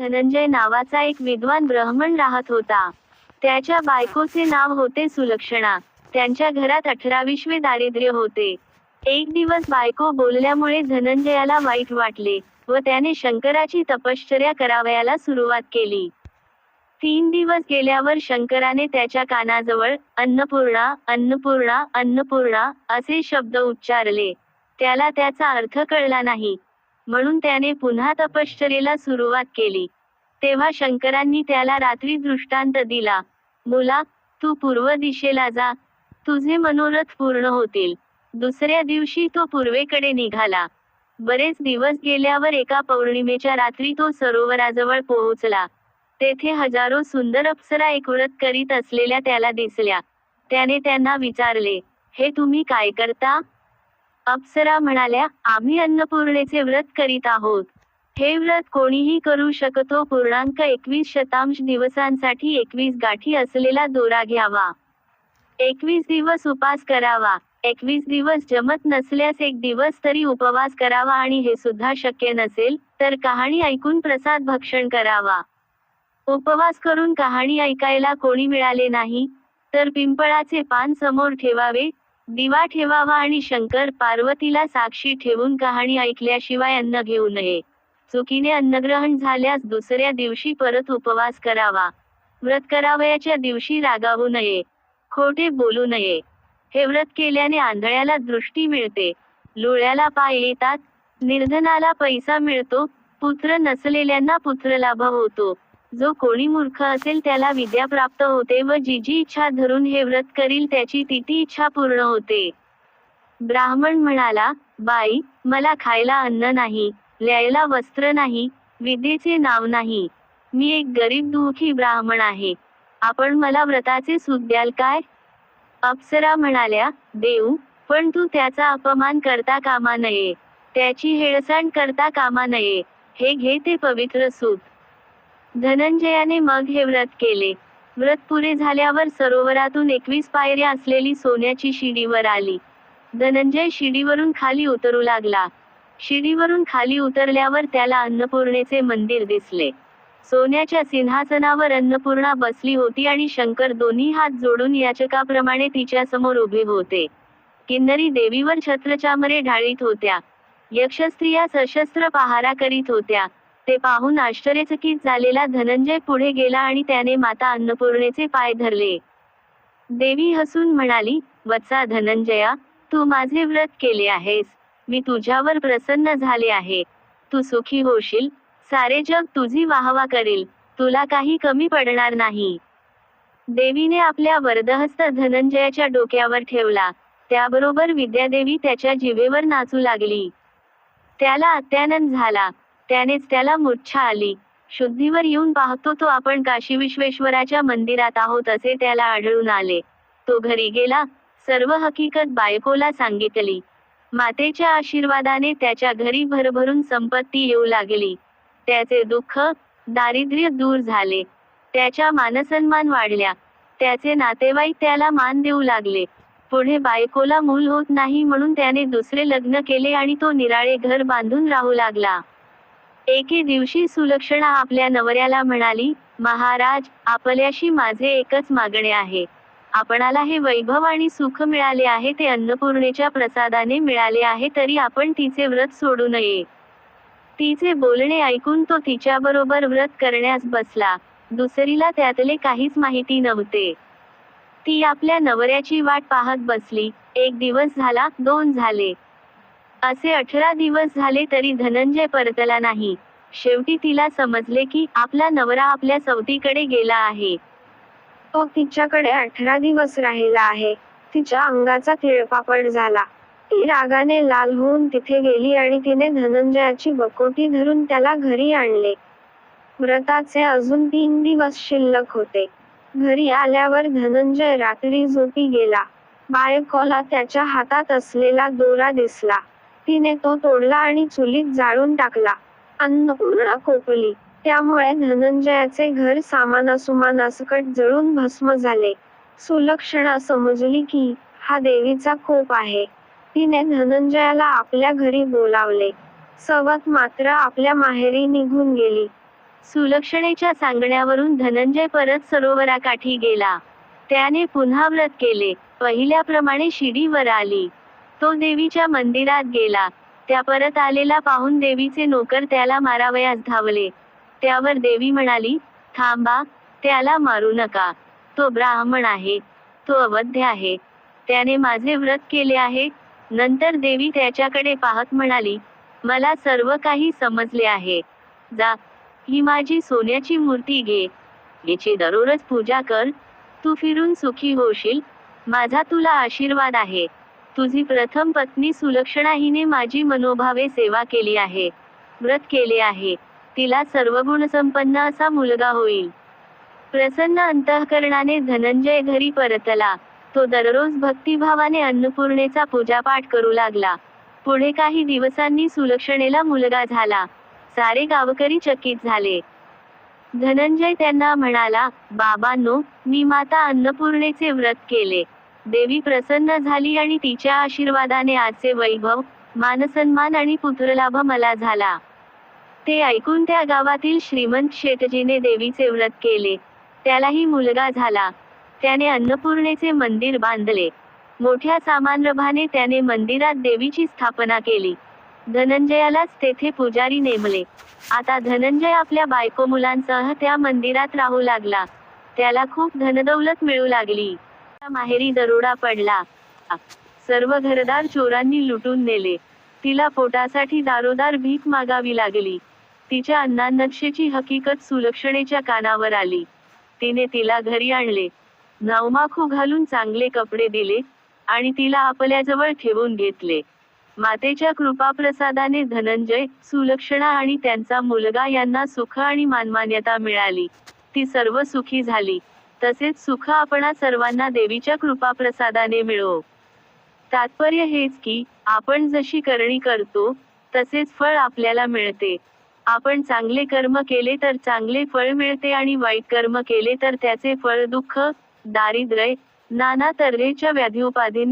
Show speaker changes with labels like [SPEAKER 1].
[SPEAKER 1] धनंजय नावाचा एक विद्वान ब्राह्मण राहत होता. त्याच्या बायकोचे नाव होते सुलक्षणा. त्यांच्या घरात अठराविश्वे दारिद्र्य होते. एक दिवस बायको बोलल्यामुळे धनंजयाला वाईट वाटले व त्याने शंकराची तपश्चर्या करावयाला सुरुवात केली. तीन दिवस गेल्यावर शंकराने त्याच्या कानाजवळ अन्नपूर्णा अन्नपूर्णा अन्नपूर्णा असे शब्द उच्चारले. त्याला त्याचा अर्थ कळला नाही. म्हणून त्याने पुन्हा तपश्चर्येला सुरुवात केली. तेव्हा शंकरांनी त्याला रात्री दृष्टांत दिला मुला तू पूर्व दिशेला जा. तुझे मनोरथ पूर्ण होतील. दुसऱ्या दिवशी तो पूर्वेकडे निघाला. बरेच दिवस गेल्यावर एका पौर्णिमेच्या रात्री तो सरोवराजवळ पोहोचला. तेथे हजारो सुंदर अप्सरा एक करीत असलेल्या त्याला दिसल्या. त्याने त्यांना विचारले हे तुम्ही काय करता? अप्सरा म्हणाल्या आम्ही अन्नपूर्णेचे व्रत करीत आहोत. हे व्रत कोणीही करू शकतो. पूर्णांक एकवीस शतांश दिवसांसाठी एकवीस गाठी असलेला दोरा घ्यावा. एकवीस दिवस उपास करावा. एकवीस दिवस जमत नसल्यास एक दिवस तरी उपवास करावा आणि हे सुद्धा शक्य नसेल तर कहाणी ऐकून प्रसाद भक्षण करावा. उपवास करून कहाणी ऐकायला कोणी मिळाले नाही तर पिंपळाचे पान समोर ठेवावे दिवा ठेवावा आणि शंकर पार्वतीला साक्षी ठेवून कहाणी ऐकल्याशिवाय अन्न घेऊ नये. चुकीने अन्नग्रहण झाल्यास दुसऱ्या दिवशी परत उपवास करावा. व्रत करावयाच्या दिवशी रागावू नये. खोटे बोलू नये. हे व्रत केल्याने आंधळ्याला दृष्टी मिळते. लोळ्याला पाय येतात. निर्धनाला पैसा मिळतो. पुत्र नसलेल्यांना पुत्र लाभ होतो. जो कोणी मूर्ख असेल त्याला विद्या प्राप्त होते व जी जी इच्छा धरून हे व्रत करील त्याची तिथी इच्छा पूर्ण होते. ब्राह्मण म्हणाला बाई मला खायला अन्न नाही ल्यायला वस्त्र नाही विद्येचे नाव नाही. मी एक गरीब दुःखी ब्राह्मण आहे. आपण मला व्रताचे सूत द्याल काय? अप्सरा म्हणाल्या देऊ पण तू त्याचा अपमान करता कामा नये. त्याची हेळसांड करता कामा नये. हे घे ते पवित्र सूत. धनंजयाने मग हे व्रत केले. व्रत पुरे झाल्यावर सरोवरातून एकवीस पायऱ्या असलेली सोन्याची शिडीवर आली. धनंजय शिडीवरून खाली उतरू लागला. शिडीवरून खाली उतरल्यावर त्याला अन्नपूर्णेचे मंदिर दिसले. सोन्याच्या सिंहासनावर अन्नपूर्णा बसली होती आणि शंकर दोन्ही हात जोडून याचकाप्रमाणे तिच्या समोर उभे होते. किन्नरी देवीवर छत्रचामरे ढाळीत होत्या. यक्षस्त्रिया सशस्त्र पहारा करीत होत्या. ते पाहून आश्चर्यचकित झालेला धनंजय पुढे गेला आणि त्याने माता अन्नपूर्णेचे पाय धरले. देवी हसून म्हणाली वत्सा धनंजया तू माझे व्रत केले आहेस. मी तुझ्यावर प्रसन्न झाले आहे. तू सुखी होशील. सारे जग तुझी वाहवा करील. तुला काही कमी पडणार नाही. देवीने आपल्या वरदहस्त धनंजयाच्या डोक्यावर ठेवला. त्याबरोबर विद्यादेवी त्याच्या जिभेवर नाचू लागली. त्याला अत्यानंद झाला. त्यानेच त्याला मूर्छा आली. शुद्धीवर येऊन पाहतो तो आपण काशी विश्वेश्वराच्या मंदिरात आहोत असे त्याला आढळून आले. तो घरी गेला सर्व हकीकत बायकोला सांगितली. मातेच्या आशीर्वादाने त्याच्या घरी भरभरून संपत्ती येऊ लागली. त्याचे दुःख दारिद्र्य दूर झाले. त्याच्या मानसन्मान वाढल्या. त्याचे नातेवाईक त्याला मान देऊ लागले. पुढे बायकोला मूल होत नाही म्हणून त्याने दुसरे लग्न केले आणि तो निराळे घर बांधून राहू लागला. एके दिवशी सुलक्षणा आपल्या नवऱ्याला म्हणाली महाराज आपल्याशी माझे एकच मागणे आहे. आपणाला हे वैभव आणि सुख मिळाले आहे ते अन्नपूर्णेच्या प्रसादाने मिळाले आहे तरी आपण तिचे व्रत सोडू नये. तिचे बोलणे ऐकून तो तिच्याबरोबर व्रत करण्यास बसला. दुसरीला त्यातले काहीच माहिती नव्हते. ती आपल्या नवऱ्याची वाट पाहत बसली. एक दिवस झाला दोन झाले. असे अठरा दिवस झाले तरी धनंजय परतला नाही. शेवटी तिला समजले की आपला नवरा आपल्या सवतीकडे गेला आहे.
[SPEAKER 2] तो तिच्याकडे अठरा दिवस राहिला आहे. तिच्या अंगाचा तिळपापड झाला. ती रागाने लाल होऊन तिथे गेली आणि तिने धनंजयाची बकोटी धरून त्याला घरी आणले. व्रताचे अजून तीन दिवस शिल्लक होते. घरी आल्यावर धनंजय रात्री झोपी गेला. बायकोला त्याच्या हातात असलेला दोरा दिसला. तिने तो तोडला आणि चुलीत जाळून टाकला. अन्नपूर्णा कोपली त्यामुळे धनंजयाचे घर सामानासुमानासकट जळून भस्म झाले. सुलक्षणा समजली की हा देवीचा कोप आहे. तिने धनंजयाला आपल्या घरी बोलावले. सवत मात्र आपल्या माहेरी निघून गेली.
[SPEAKER 1] सुलक्षणेच्या सांगण्यावरून धनंजय परत सरोवराकाठी गेला. त्याने पुन्हा व्रत केले. पहिल्याप्रमाणे शिडीवर आली. तो देवीच्या मंदिरात गेला. त्या परत आलेला पाहून देवीचे नोकर त्याला मारावयास धावले त्यावर देवी म्हणाली थांबा त्याला मारू नका. तो ब्राह्मण आहे. तो अवध्य आहे. त्याने माझे व्रत केले आहे. नंतर देवी त्याच्याकडे पाहत म्हणाली मला सर्व काही समजले आहे. जा ही माझी सोन्याची मूर्ती घे. हिची दररोज पूजा कर. तू फिरून सुखी होशील. माझा तुला आशीर्वाद आहे. तुझी प्रथम पत्नी सुलक्षणा हिने माझी मनोभावे सेवा केली आहे. व्रत केले आहे. तिला सर्व गुणसंपन्न असा मुलगा होईल. प्रसन्न अंतःकरणाने धनंजय घरी परतला. तो दररोज भक्तिभावाने अन्नपूर्णेचा पूजापाठ करू लागला. पुढे काही दिवसांनी सुलक्षणेला मुलगा झाला. सारे गावकरी चकित झाले. धनंजय त्यांना म्हणाला बाबांनो मी माता अन्नपूर्णेचे व्रत केले. देवी प्रसन्न झाली आणि तिच्या आशीर्वादाने आजचे वैभव मानसन्मान आणि पुत्रलाभ मला झाला. ते ऐकून त्या गावातील श्रीमंत शेटजीने देवीचे व्रत केले. त्यालाही मुलगा झाला. त्याने अन्नपूर्णेचे मंदिर बांधले. मोठ्या सामानरभाने त्याने मंदिरात देवीची स्थापना केली. धनंजयालाच तेथे पुजारी नेमले. आता धनंजय आपल्या बायको मुलांसह त्या मंदिरात राहू लागला. त्याला खूप धनदौलत मिळू लागली. माहेरी दरोडा पडला. सर्व घरदार चोरांनी लुटून नेले. तिला पोटासाठी दारोदार भीक मागावी लागली. तिच्या अन्नानक्षेची हकीकत सुलक्षणेच्या कानावर आली. तिने तिला घरी आणले. नवमाखू घालून चांगले कपडे दिले आणि तिला आपल्याजवळ ठेवून घेतले. मातेच्या कृपाप्रसादाने धनंजय सुलक्षणा आणि त्यांचा मुलगा यांना सुख आणि मानमान्यता मिळाली. ती सर्व सुखी झाली. तसेच सुख आपणा सर्वांना देवीच्या कृपा प्रसादाने मिळो. तात्पर्य हेच की आपण जशी करणी करतो तसेच फळ आपल्याला मिळते. आपण चांगले कर्म केले तर चांगले फळ मिळते आणि वाईट कर्म केले तर त्याचे फळ दुःख दारिद्र्य नाना तऱ्हेच्या व्याधी उपाधींनी